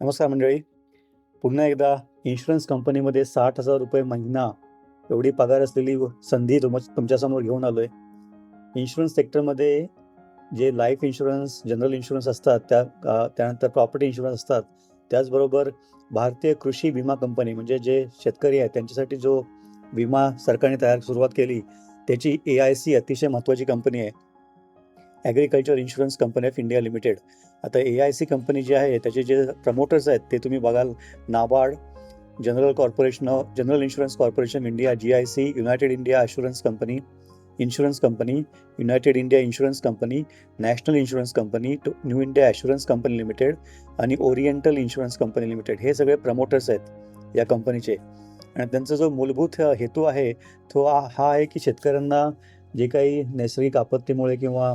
नमस्कार मंडळी. पुन्हा एकदा इन्शुरन्स कंपनीमध्ये साठ हजार रुपये महिना एवढी पगार असलेली व- संधी तुम तुमच्यासमोर घेऊन आलो आहे इन्शुरन्स सेक्टरमध्ये जे लाईफ इन्शुरन्स जनरल इन्शुरन्स असतात त्या त्यानंतर प्रॉपर्टी इन्शुरन्स असतात त्याचबरोबर भारतीय कृषी विमा कंपनी म्हणजे जे शेतकरी आहेत त्यांच्यासाठी जो विमा सरकारने तयार सुरुवात केली त्याची ए आय सी अतिशय महत्त्वाची कंपनी आहे. Agriculture insurance company of India limited आता ए आय सी कंपनी जी आहे त्याचे जे प्रमोटर्स आहेत ते तुम्ही बघाल. NABARD general corporation general insurance corporation India G I C united India assurance company insurance company united India insurance company national insurance company two new India assurance company limited आणि oriental insurance company limited हे सगळे promoters आहेत या कंपनीचे आणि त्यांचा जो मूलभूत हेतू आहे तो हा आहे की शेतकऱ्यांना जे काही नैसर्गिक आपत्तीमुळे किंवा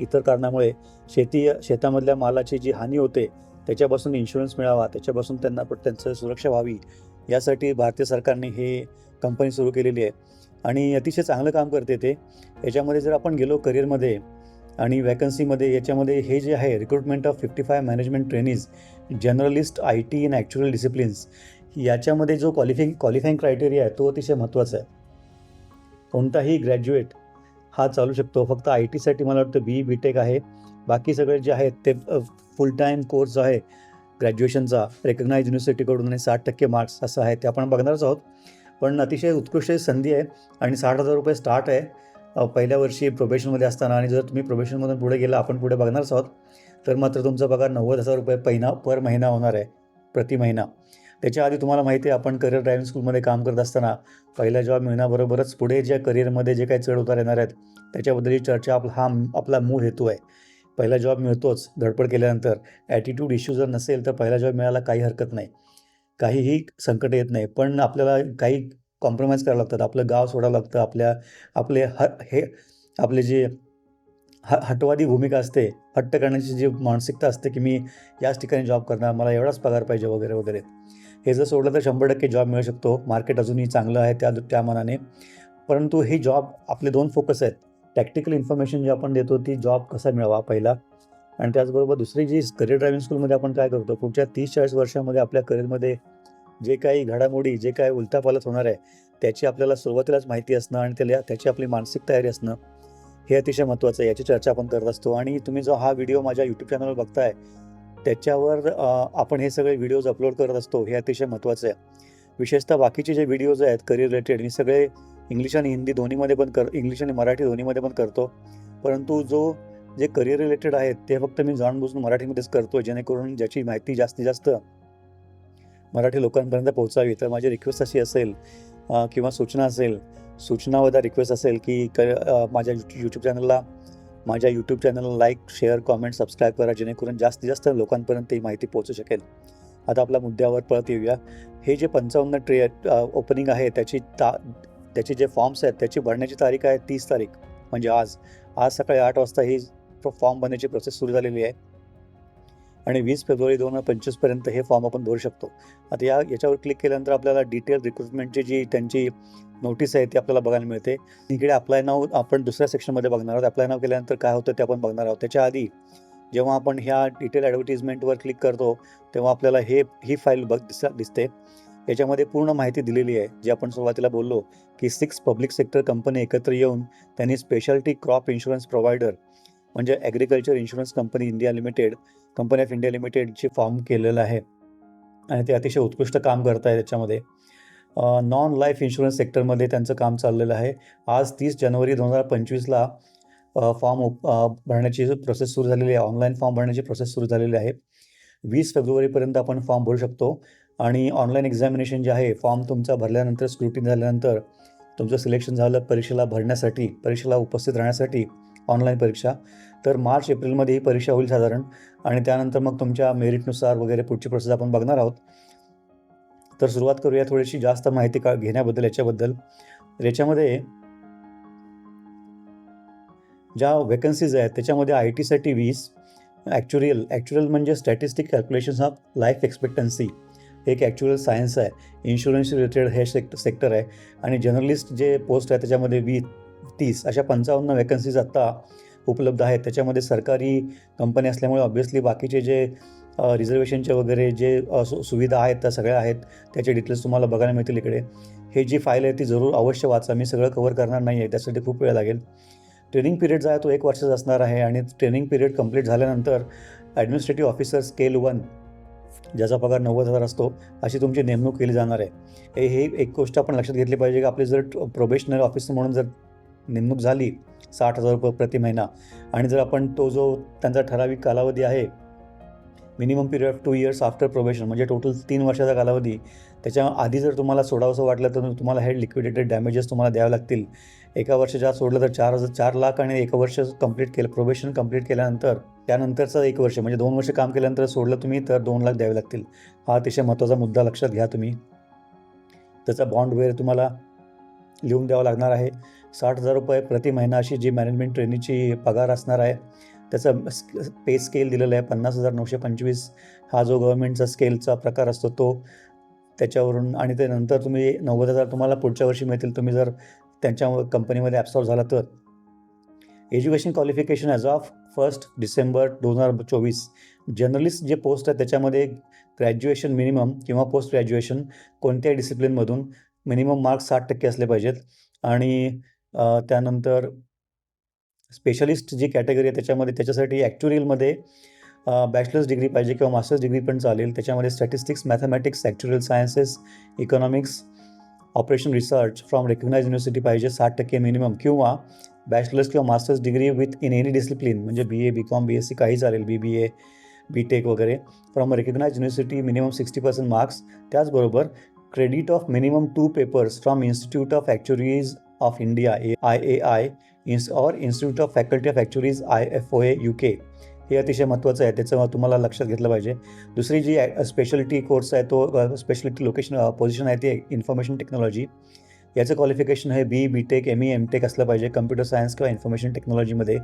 इतर कारणामुळे शेती शेतामधल्या मालाची जी हानी होते त्याच्यापासून इन्शुरन्स मिळावा त्याच्यापासून त्यांना पण त्यांचं सुरक्षा व्हावी यासाठी भारतीय सरकारने हे कंपनी सुरू केलेली आहे. आणि अतिशय चांगलं काम करते ते. याच्यामध्ये जर आपण गेलो करिअरमध्ये आणि वॅकन्सीमध्ये याच्यामध्ये हे जे आहे recruitment of fifty five management trainees generalist I T in actual disciplines याच्यामध्ये जो क्वालिफिंग क्वालिफाईंग क्रायटेरिया आहे तो अतिशय महत्त्वाचा आहे. कोणताही ग्रॅज्युएट हा चालू शकतो. फक्त आय टीसाठी मला वाटतं बी बी टेक आहे. बाकी सगळे जे आहेत ते फुल टाईम कोर्स आहे. ग्रॅज्युएशनचा रेकग्नाइज युनिव्हर्सिटीकडून आणि साठ टक्के मार्क्स असं आहे. ते आपण बघणारच आहोत. पण अतिशय उत्कृष्ट संधी आहे आणि साठ हजार रुपये स्टार्ट आहे. पहिल्या वर्षी प्रोबेशनमध्ये असताना आणि जर तुम्ही प्रोबेशनमधून पुढे गेला आपण पुढे बघणारच आहोत. तर मात्र तुमचा पगार नव्वद हजार रुपये पहिना पर महिना होणार आहे. प्रति महिना. त्याच्या आधी तुम्हाला माहिती आहे आपण करिअर ड्रायव्हिंग स्कूलमध्ये काम करत असताना पहिला जॉब मिळण्याबरोबरच पुढे ज्या करिअरमध्ये जे काही चढ उतार येणार आहेत त्याच्याबद्दलची चर्चा आपला हा आपला मूळ हेतू आहे. पहिला जॉब मिळतोच धडपड केल्यानंतर. ॲटिट्यूड इश्यू जर नसेल तर पहिला जॉब मिळायला काही हरकत नाही. काहीही संकट येत नाही. पण आपल्याला काही कॉम्प्रोमाइज करावं लागतात. आपलं गाव सोडावं लागतं. आपल्या आपले ह हे आपले जे ह हटवादी भूमिका असते. हट्ट करण्याची जी मानसिकता असते की मी याच ठिकाणी जॉब करणार मला एवढाच पगार पाहिजे वगैरे वगैरे. हे जर सोडलं तर शंभर टक्के जॉब मिळू शकतो. मार्केट अजूनही चांगलं आहे त्या त्या मनाने. परंतु हे जॉब आपले दोन फोकस आहेत. टॅक्टिकल इन्फॉर्मेशन जे आपण देतो ती जॉब कसा मिळावा पहिला? आणि त्याचबरोबर दुसरी जी करिअर ड्रायव्हिंग स्कूलमध्ये आपण काय करतो? पुढच्या तीस चाळीस वर्षामध्ये आपल्या करिअरमध्ये जे काही घडामोडी जे काही उलथापालथ होणार आहे त्याची आपल्याला सुरुवातीलाच माहिती असणं आणि त्याला त्याची आपली मानसिक तयारी असणं हे अतिशय महत्त्वाचं आहे. याची चर्चा आपण करत असतो आणि तुम्ही जो हा व्हिडिओ माझ्या यूट्यूब चॅनलवर बघताय त्याच्यावर आपण हे सगळे व्हिडिओज अपलोड करत असतो हे अतिशय महत्त्वाचं आहे. विशेषतः बाकीचे जे व्हिडिओज आहेत करिअर रिलेटेड मी सगळे इंग्लिश आणि हिंदी दोन्हीमध्ये पण कर इंग्लिश आणि मराठी दोन्हीमध्ये पण करतो. परंतु जो जे करिअर रिलेटेड आहेत ते फक्त मी जाणूनबुजून मराठीमध्येच करतो जेणेकरून ज्याची माहिती जास्तीत जास्त मराठी लोकांपर्यंत पोहोचावी. तर माझी रिक्वेस्ट अशी असेल किंवा सूचना असेल सूचना सूचनावधा रिक्वेस्ट असेल की क माझ्या माझ्या यूट्यूब चॅनलला माझ्या यूट्यूब चॅनलला लाईक शेअर कॉमेंट सबस्क्राईब करा जेणेकरून जास्तीत जास्त लोकांपर्यंत ही माहिती पोहोचू शकेल. आता आपल्या मुद्द्यावर परत येऊया. हे जे पंचावन्न ट्रे ओपनिंग आहे त्याची ता त्याचे जे फॉर्म्स आहेत त्याची भरण्याची तारीख आहे तीस तारीख म्हणजे आज. आज सकाळी आठ वाजता ही फॉर्म भरण्याची प्रोसेस सुरू झालेली आहे. आणि वीस फेब्रुवारी दोन हजार पंचवीसपर्यंत हे फॉर्म आपण भरू शकतो. आता या याच्यावर क्लिक केल्यानंतर आपल्याला डिटेल रिक्रुटमेंटची जी त्यांची नोटीस आहे ती आपल्याला बघायला मिळते. इकडे अप्लाय नाव आपण दुसऱ्या सेक्शनमध्ये बघणार आहोत. अप्लाय नाव केल्यानंतर काय होतं ते आपण बघणार आहोत. त्याच्या आधी जेव्हा आपण ह्या डिटेल ॲडव्हर्टिजमेंटवर क्लिक करतो तेव्हा आपल्याला हे ही फाईल बघ दिस दिसते. याच्यामध्ये पूर्ण माहिती दिलेली आहे. जी आपण सुरुवातीला बोललो की सिक्स पब्लिक सेक्टर कंपनी एकत्र येऊन त्यांनी स्पेशालिटी क्रॉप इन्शुरन्स प्रोव्हायडर म्हणजे agriculture insurance company India limited company of India लिमिटेडचे फॉर्म केलेलं आहे. आणि ते अतिशय उत्कृष्ट काम करत आहे त्याच्यामध्ये. नॉन लाईफ इन्शुरन्स सेक्टरमध्ये त्यांचं काम चाललेलं आहे. आज तीस जानेवारी दोन हजार पंचवीसला फॉर्म भरण्याची प्रोसेस सुरू झालेली आहे. ऑनलाईन फॉर्म भरण्याची प्रोसेस सुरू झालेली आहे. वीस फेब्रुवारीपर्यंत आपण फॉर्म भरू शकतो. आणि ऑनलाईन एक्झामिनेशन जे आहे फॉर्म तुमचा भरल्यानंतर स्क्रुटिन झाल्यानंतर तुमचं सिलेक्शन झालं परीक्षेला भरण्यासाठी परीक्षेला उपस्थित राहण्यासाठी ऑनलाईन परीक्षा. तर मार्च एप्रिलमध्ये ही परीक्षा होईल साधारण. आणि त्यानंतर मग तुमच्या मेरिटनुसार वगैरे पुढची प्रोसेस आपण बघणार आहोत. तर सुरुवात करूया थोडीशी जास्त माहिती का घेण्याबद्दल याच्याबद्दल. याच्यामध्ये ज्या वेकन्सीज आहेत त्याच्यामध्ये आय टीसाठी वीस ॲक्च्युरियल ॲक्च्युरल म्हणजे statistic calculations of life expectancy एक ॲक्च्युअल सायन्स आहे. इन्शुरन्स रिलेटेड हे सेक्ट सेक्टर आहे. आणि जर्नलिस्ट जे पोस्ट आहे त्याच्यामध्ये वीस तीस अशा पंचावन्न वेकन्सीज आत्ता उपलब्ध आहेत. त्याच्यामध्ये सरकारी कंपनी असल्यामुळे ऑब्व्हियसली बाकीचे जे रिझर्वेशनचे वगैरे जे सु सुविधा आहेत त्या सगळ्या आहेत त्याचे डिटेल्स तुम्हाला बघायला मिळतील इकडे. हे जी फाईल आहे ती जरूर अवश्य वाचा. मी सगळं कवर करणार नाही आहे त्यासाठी खूप वेळ लागेल. ट्रेनिंग पिरियड जो आहे तो एक वर्षाचा असणार आहे आणि ट्रेनिंग पिरियड कंप्लीट झाल्यानंतर ॲडमिनिस्ट्रेटिव्ह ऑफिसर स्केल वन ज्याचा पगार नव्वद हजार असतो अशी तुमची नेमणूक केली जाणार आहे. हे हे एक गोष्ट आपण लक्षात घेतली पाहिजे की आपली जर प्रोबेशनरी ऑफिसर म्हणून जर नेमणूक झाली साठ हजार रुपये प्रति महिना आणि जर आपण तो जो त्यांचा ठराविक कालावधी आहे minimum period of two years after probation म्हणजे टोटल तीन वर्षाचा कालावधी. त्याच्या आधी जर तुम्हाला सोडावंसं वाटलं तर तुम्हाला हे लिक्विडेटेड डॅमेजेस तुम्हाला द्यावे लागतील. एका वर्षाच्या आत सोडलं तर चार हजार चार लाख आणि एक वर्ष कंप्लीट केलं प्रोबेशन कंप्लीट केल्यानंतर त्यानंतरचं एक वर्ष म्हणजे दोन वर्ष काम केल्यानंतर सोडलं तुम्ही तर दोन लाख द्यावे लागतील. हा अतिशय महत्त्वाचा मुद्दा लक्षात घ्या तुम्ही. त्याचा बॉन्ड वगैरे तुम्हाला लिहून द्यावा लागणार आहे. साठ हजार रुपये प्रति महिना अशी जी मॅनेजमेंट ट्रेनिंगची पगार असणार आहे त्याचा पे स्केल दिलेला आहे पन्नास हजार नऊशे पंचवीस. हा जो गव्हर्मेंटचा स्केलचा प्रकार असतो तो त्याच्यावरून आणि ते नंतर तुम्ही नव्वद हजार तुम्हाला पुढच्या वर्षी मिळतील. तुम्ही जर त्यांच्या कंपनीमध्ये ॲब्सॉर्व झाला तर. Education qualification as of first December दोन हजार चोवीस. जर्नलिस्ट जे पोस्ट आहे त्याच्यामध्ये ग्रॅज्युएशन मिनिमम किंवा पोस्ट ग्रॅज्युएशन कोणत्याही डिसिप्लिनमधून मिनिमम मार्क्स साठ टक्के असले पाहिजेत. आणि त्यानंतर स्पेशलिस्ट जी कॅटेगरी आहे त्याच्यामध्ये त्याच्यासाठी ॲक्च्युरियलमध्ये बॅचलर्स डिग्री पाहिजे किंवा मास्टर्स डिग्री पण चालेल. त्याच्यामध्ये statistics mathematics actuarial sciences economics operation research from recognise university पाहिजे साठ टक्के मिनिमम किंवा बॅचलर्स किंवा masters degree with in any discipline म्हणजे B A B com B S C काही चालेल B B A B tech वगैरे. From recognise university minimum sixty percent marks त्याचबरोबर credit of minimum two papers from institute of actuaries of India A I A I ins or institute of faculty of actuaries I F O A U K हे अतिशय महत्त्वाचं आहे त्याचं तुम्हाला लक्षात घेतलं पाहिजे. दुसरी जी स्पेशलिटी कोर्स आहे तो स्पेशलिटी लोकेशन पोझिशन आहे ते इन्फॉर्मेशन टेक्नॉलॉजी याचं क्वालिफिकेशन हे B B tech M E M tech असलं पाहिजे कम्प्युटर सायन्स किंवा इन्फॉर्मेशन टेक्नॉलॉजीमध्ये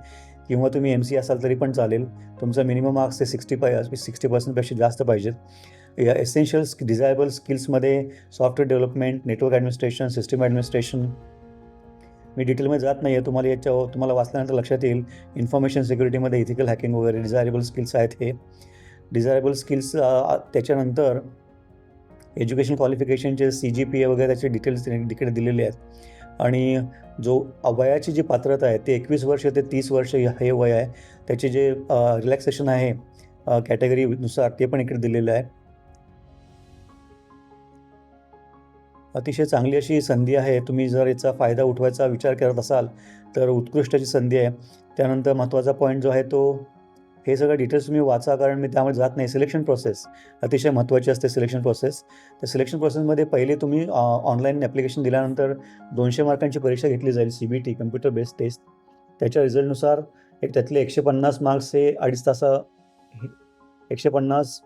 किंवा तुम्ही एम सी असाल तरी पण चालेल. तुमचं मिनिमम मार्क्स ते सिक्स्टी पाय सिक्स्टी पर्सेंटपेक्षा जास्त पाहिजेत. या essential desirable स्किल्समध्ये software development network administration system administration मी डिटेलमध्ये जात नाही आहे तुम्हाला याच्यावर तुम्हाला वाचल्यानंतर लक्षात येईल. इन्फॉर्मेशन सिक्युरिटीमध्ये इथिकल हॅकिंग वगैरे डिझायरेबल स्किल्स आहेत हे. डिझायरेबल स्किल्स त्याच्यानंतर एज्युकेशन क्वालिफिकेशनचे सी जी पी ए वगैरे त्याचे डिटेल्स तिकडे दिलेले आहेत. आणि जो वयाची जी पात्रता आहे ते एकवीस वर्ष ते तीस वर्ष हे वय आहे. त्याचे जे रिलॅक्सेशन आहे कॅटेगरीनुसार ते पण इकडे दिलेलं आहे. अतिशय चांगली अशी संधी आहे. तुम्ही जर याचा फायदा उठवायचा विचार करत असाल तर उत्कृष्ट अशी संधी आहे. त्यानंतर महत्त्वाचा पॉईंट जो आहे तो हे सगळं डिटेल्स तुम्ही वाचा कारण मी त्यामध्ये जात नाही. सिलेक्शन प्रोसेस अतिशय महत्त्वाची असते सिलेक्शन प्रोसेस तर सिलेक्शन प्रोसेसमध्ये पहिले तुम्ही ऑनलाईन ॲप्लिकेशन दिल्यानंतर दोनशे मार्कांची परीक्षा घेतली जाईल C B T computer based test त्याच्या रिझल्टनुसार एक त्यातले एकशे पन्नास मार्क्स हे अडीच तासा एकशे पन्नास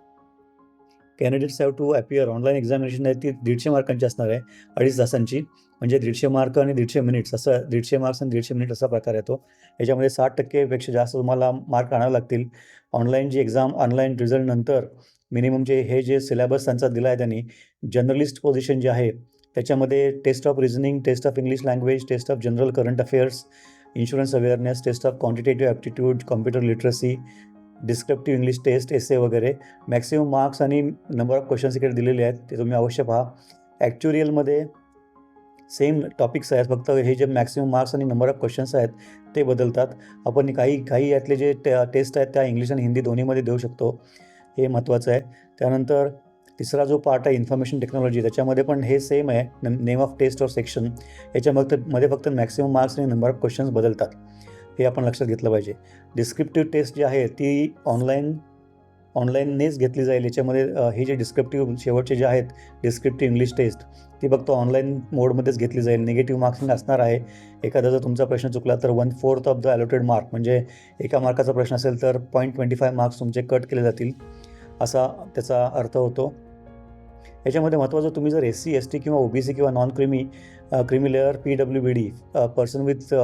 candidates have to appear online examination आहे ती दीडशे मार्कांची असणार आहे अडीच तासांची. म्हणजे दीडशे मार्क आणि दीडशे मिनिट्स असं दीडशे मार्क्स आणि दीडशे मिनिट असा प्रकार येतो. याच्यामध्ये साठ टक्केपेक्षा जास्त तुम्हाला मार्क आणावे लागतील. ऑनलाईन जी एक्झाम ऑनलाईन रिझल्ट नंतर मिनिमम जे हे जे सिलेबस त्यांचा दिला आहे त्यांनी जर्नलिस्ट पोझिशन जे आहे त्याच्यामध्ये test of reasoning test of English language test of general current affairs insurance awareness test of quantitative aptitude computer literacy descriptive English test essay वगैरे. मॅक्सिमम मार्क्स आणि नंबर ऑफ क्वेश्चन्स इकडे दिलेले आहेत ते तुम्ही अवश्य पहा. ॲक्च्युरियलमध्ये सेम टॉपिक्स आहेत फक्त हे जे मॅक्सिमम मार्क्स आणि नंबर ऑफ क्वेश्चन्स आहेत ते बदलतात. आपण काही काही यातले जे टेस्ट आहेत त्या इंग्लिश आणि हिंदी दोन्हीमध्ये देऊ शकतो. हे महत्त्वाचं आहे. त्यानंतर तिसरा जो पार्ट आहे इन्फॉर्मेशन टेक्नॉलॉजी त्याच्यामध्ये पण हे सेम आहे name of test or section याच्या फक्त मध्ये फक्त मॅक्सिमम मार्क्स आणि नंबर ऑफ क्वेश्चन्स बदलतात. हे आपण लक्षात घेतलं पाहिजे. डिस्क्रिप्टिव्ह टेस्ट जी आहे ती ऑनलाईन ऑनलाईननेच घेतली जाईल. याच्यामध्ये हे जे डिस्क्रिप्टिव्ह शेवटचे जे आहेत डिस्क्रिप्टिव्ह इंग्लिश टेस्ट ती फक्त ऑनलाईन मोडमध्येच घेतली जाईल. निगेटिव्ह मार्क्सिंग असणार आहे. एखादा जर तुमचा प्रश्न चुकला तर one fourth of the allotted mark म्हणजे एका मार्काचा प्रश्न असेल तर पॉईंट ट्वेंटी फाय मार्क्स तुमचे कट केले जातील असा त्याचा अर्थ होतो. याच्यामध्ये महत्त्वाचं तुम्ही जर एस सी एस टी किंवा ओ बी सी किंवा non creamy creamy layer P W B D person with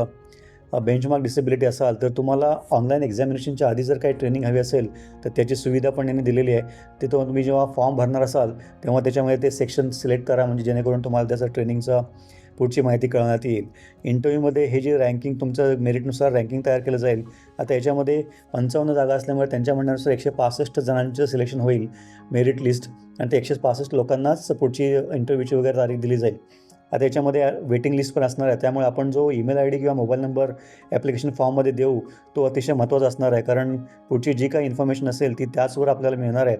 benchmark disability असाल तर तुम्हाला ऑनलाईन एक्झामिनेशनच्या आधी जर काही ट्रेनिंग हवी असेल तर त्याची सुविधा पण यांनी दिलेली आहे. तिथं तुम्ही जेव्हा फॉर्म भरणार असाल तेव्हा त्याच्यामध्ये ते सेक्शन सिलेक्ट करा म्हणजे जेणेकरून तुम्हाला त्याचा ट्रेनिंगचा पुढची माहिती कळण्यात येईल. इंटरव्ह्यूमध्ये हे जे रँकिंग तुमचं मेरिटनुसार रँकिंग तयार केलं जाईल आता याच्यामध्ये पंचावन्न जागा असल्यामुळे त्यांच्या म्हणण्यानुसार एकशे पासष्ट जणांचं सिलेक्शन होईल मेरिट लिस्ट आणि ते एकशे पासष्ट लोकांनाच पुढची इंटरव्ह्यूची वगैरे तारीख दिली जाईल. आता याच्यामध्ये वेटिंग लिस्ट पण असणार आहे. त्यामुळे आपण जो ईमेल आय डी किंवा मोबाईल नंबर ॲप्लिकेशन फॉर्ममध्ये देऊ तो अतिशय महत्त्वाचा असणार आहे. कारण पुढची जी काही इन्फॉर्मेशन असेल ती त्याचवर आपल्याला मिळणार आहे.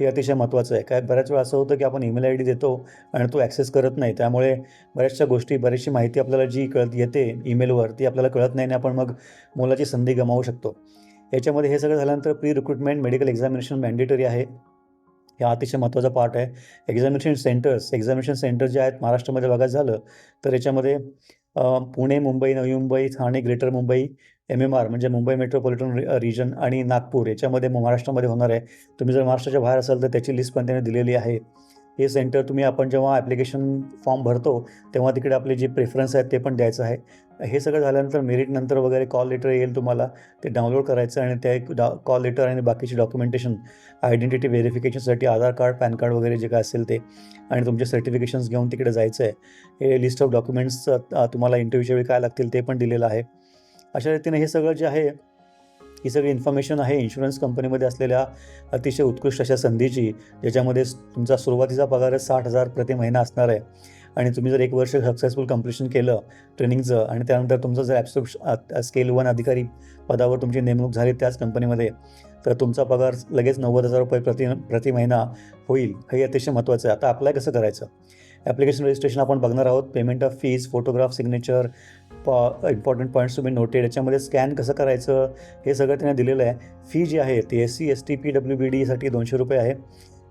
हे अतिशय महत्त्वाचं आहे. काय बऱ्याच वेळा असं होतं की आपण ईमेल आय डी देतो आणि तो ॲक्सेस करत नाही. त्यामुळे बऱ्याचशा गोष्टी बरीचशी माहिती आपल्याला जी कळत येते ईमेलवर ती आपल्याला कळत नाही आणि आपण मग मोलाची संधी गमावू शकतो. याच्यामध्ये हे सगळं झाल्यानंतर pre recruitment medical examination mandatory आहे. हा अतिशय महत्त्वाचा पार्ट आहे. एक्झामिनेशन सेंटर्स एक्झामिनेशन सेंटर जे आहेत महाराष्ट्रामध्ये बघायचं झालं तर याच्यामध्ये Pune Mumbai Navi Mumbai Thane greater Mumbai M M R म्हणजे मुंबई मेट्रोपॉलिटन रिजन आणि नागपूर याच्यामध्ये महाराष्ट्रामध्ये होणार आहे. तुम्ही जर महाराष्ट्राच्या बाहेर असाल तर त्याची लिस्ट पण त्याने दिलेली आहे. हे सेंटर तुम्ही आपण जेव्हा ॲप्लिकेशन फॉर्म भरतो तेव्हा तिकडे आपले जे प्रेफरन्स आहेत ते पण द्यायचं आहे. हे सगळं झाल्यानंतर मेरिटनंतर वगैरे कॉल लेटर येईल तुम्हाला ते डाउनलोड करायचं आणि त्या डा कॉल लेटर आणि बाकीचे डॉक्युमेंटेशन आयडेंटिटी व्हेरिफिकेशनसाठी आधार कार्ड पॅन कार्ड वगैरे जे काय असेल ते आणि तुमचे सर्टिफिकेशन्स घेऊन तिकडे जायचं आहे हे लिस्ट ऑफ डॉक्युमेंट्स तुम्हाला इंटरव्ह्यूच्या वेळी काय लागतील ते पण दिलेलं आहे. अशा रीतीने हे सगळं जे आहे ही सगळी इन्फॉर्मेशन आहे इन्शुरन्स कंपनीमध्ये असलेल्या अतिशय उत्कृष्ट अशा संधीची ज्याच्यामध्ये तुमचा सुरुवातीचा पगारच साठ हजार प्रति महिना असणार आहे. आणि तुम्ही जर एक वर्ष सक्सेसफुल कम्प्लिशन केलं ट्रेनिंगचं आणि त्यानंतर तुमचं जर ॲप्सो स्केल वन अधिकारी पदावर तुमची नेमणूक झाली त्याच कंपनीमध्ये तर तुमचा पगार लगेच नव्वद हजार रुपये प्रति प्रति महिना होईल हे अतिशय महत्त्वाचं आहे. आता अप्लाय कसं करायचं? ॲप्लिकेशन रजिस्ट्रेशन आपण बघणार आहोत. Payment of fees photograph signature po important points तुम्ही नोटेड याच्यामध्ये स्कॅन कसं करायचं हे सगळं त्यांनी दिलेलं आहे. फी जी आहे ती S C S T P W B डीसाठी दोनशे रुपये आहे.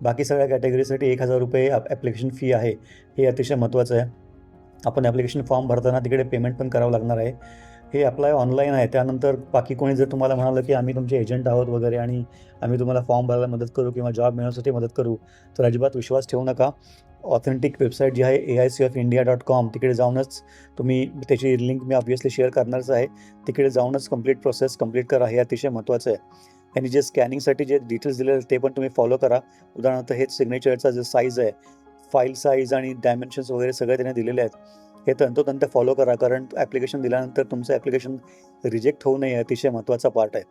बाकी सगळ्या कॅटेगरीसाठी एक हजार रुपये ॲप्लिकेशन फी आहे. हे अतिशय महत्त्वाचं आहे. आपण ॲप्लिकेशन फॉर्म भरताना तिकडे पेमेंट पण करावं लागणार आहे. हे अप्लाय ऑनलाईन आहे. त्यानंतर बाकी कोणी जर तुम्हाला म्हणालं की आम्ही तुमचे एजंट आहोत वगैरे आणि आम्ही तुम्हाला फॉर्म भरायला मदत करू किंवा जॉब मिळवण्यासाठी मदत करू तर अजिबात विश्वास ठेवू नका. ऑथेंटिक वेबसाईट जी आहे A I C of India dot com तिकडे जाऊनच तुम्ही त्याची लिंक मी ऑब्वियसली शेअर करणारच आहे. तिकडे जाऊनच कंप्लीट प्रोसेस कंप्लीट करा. हे अतिशय महत्त्वाचं आहे. आणि जे स्कॅनिंगसाठी जे डिटेल्स दिले आहेत ते पण तुम्ही फॉलो करा. उदाहरणार्थ हेच सिग्नेचरचा जो साईज आहे फाईल साईज आणि डायमेन्शन्स वगैरे सगळे त्याने दिलेले आहेत. हे तंतोतंत फॉलो करा. कारण ॲप्लिकेशन दिल्यानंतर तुमचं ॲप्लिकेशन रिजेक्ट होऊ नये अतिशय महत्त्वाचा पार्ट आहे.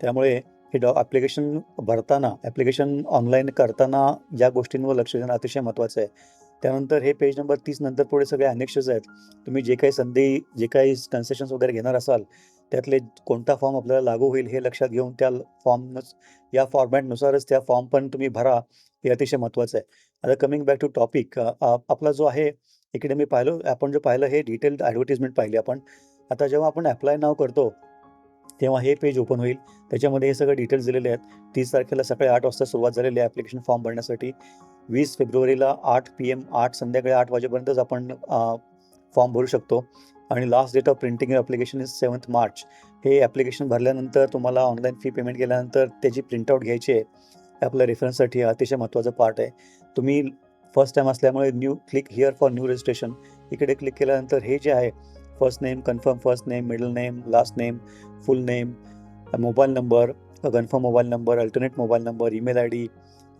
त्यामुळे हे डॉ ॲप्लिकेशन भरताना ॲप्लिकेशन ऑनलाईन करताना या गोष्टींवर लक्ष देणं अतिशय महत्त्वाचं आहे. त्यानंतर हे पेज नंबर तीस नंतर पुढे सगळे अनेक्शस आहेत. तुम्ही जे काही संधी जे काही कन्सेशन्स वगैरे घेणार असाल त्यातले कोणता फॉर्म आपल्याला लागू होईल हे लक्षात घेऊन त्या फॉर्मनच या फॉर्मॅटनुसारच त्या फॉर्म पण तुम्ही भरा हे अतिशय महत्त्वाचं आहे. आता कमिंग बॅक टू टॉपिक आपला जो आहे इकडे मी पाहिलो आपण जो पाहिलं हे डिटेल ॲडव्हर्टिजमेंट पाहिली आपण. आता जेव्हा आपण अप्लाय नाव करतो तेव्हा हे पेज ओपन होईल. त्याच्यामध्ये हे सगळं डिटेल्स दिलेले आहेत. तीस तारखेला सकाळी आठ वाजता सुरुवात झालेली आहे ॲप्लिकेशन फॉर्म भरण्यासाठी. वीस फेब्रुवारीला आठ पी एम आठ संध्याकाळी आठ वाजेपर्यंतच आपण फॉर्म भरू शकतो. आणि last date of printing application is seventh March हे ॲप्लिकेशन भरल्यानंतर तुम्हाला ऑनलाईन फी पेमेंट केल्यानंतर त्याची प्रिंटआउट घ्यायची आहे. आपल्या रेफरन्ससाठी अतिशय महत्त्वाचा पार्ट आहे. तुम्ही फर्स्ट टाईम असल्यामुळे new click here for new registration इकडे क्लिक केल्यानंतर हे जे आहे first name confirm first name middle name last name full name mobile number confirm mobile number alternate mobile number email I D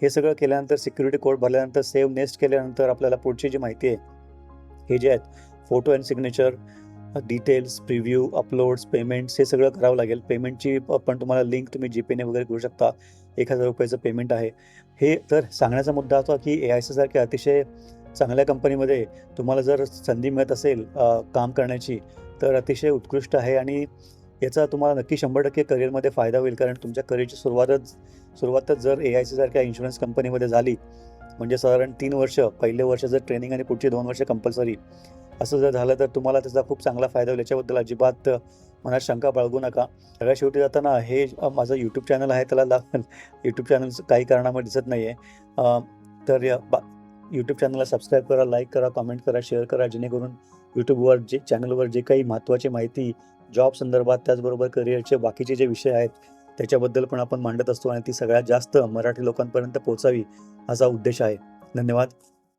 हे सगळं केल्यानंतर security code भरल्यानंतर save next केल्यानंतर आपल्याला पुढची जी माहिती आहे हे जे आहेत photo and signature details preview uploads payments हे सगळं करावं लागेल. पेमेंटची पण तुम्हाला लिंक तुम्ही जीपेने वगैरे करू शकता. एक हजार रुपयाचं पेमेंट आहे. हे तर सांगण्याचा मुद्दा होता की ए आय सारख्या अतिशय चांगल्या कंपनीमध्ये तुम्हाला जर संधी मिळत असेल काम करण्याची तर अतिशय उत्कृष्ट आहे आणि याचा तुम्हाला नक्की शंभर टक्के करिअरमध्ये फायदा होईल. कारण तुमच्या करिअरची सुरुवातच सुरुवातच जर ए आय सी सारख्या इन्शुरन्स कंपनीमध्ये झाली म्हणजे साधारण तीन वर्ष पहिले वर्ष जर ट्रेनिंग आणि पुढची दोन वर्ष कंपल्सरी असं जर झालं तर तुम्हाला त्याचा खूप चांगला फायदा होईल. याच्याबद्दल अजिबात मनात शंका बाळगू नका. सगळ्या शेवटी जाताना हे माझं यूट्यूब चॅनल आहे त्याला ला यूट्यूब चॅनल काही कारणामुळे दिसत नाही आहे तर या बा यूट्यूब चॅनलला सबस्क्राईब करा लाईक करा कमेंट करा शेअर करा जेणेकरून यूट्यूबवर जे चॅनलवर जे काही महत्त्वाची माहिती जॉब संदर्भात त्याचबरोबर करिअरचे बाकीचे जे विषय आहेत त्याच्याबद्दल पण आपण मांडत असतो आणि ती सगळ्यात जास्त मराठी लोकांपर्यंत पोहोचावी असा उद्देश आहे. धन्यवाद.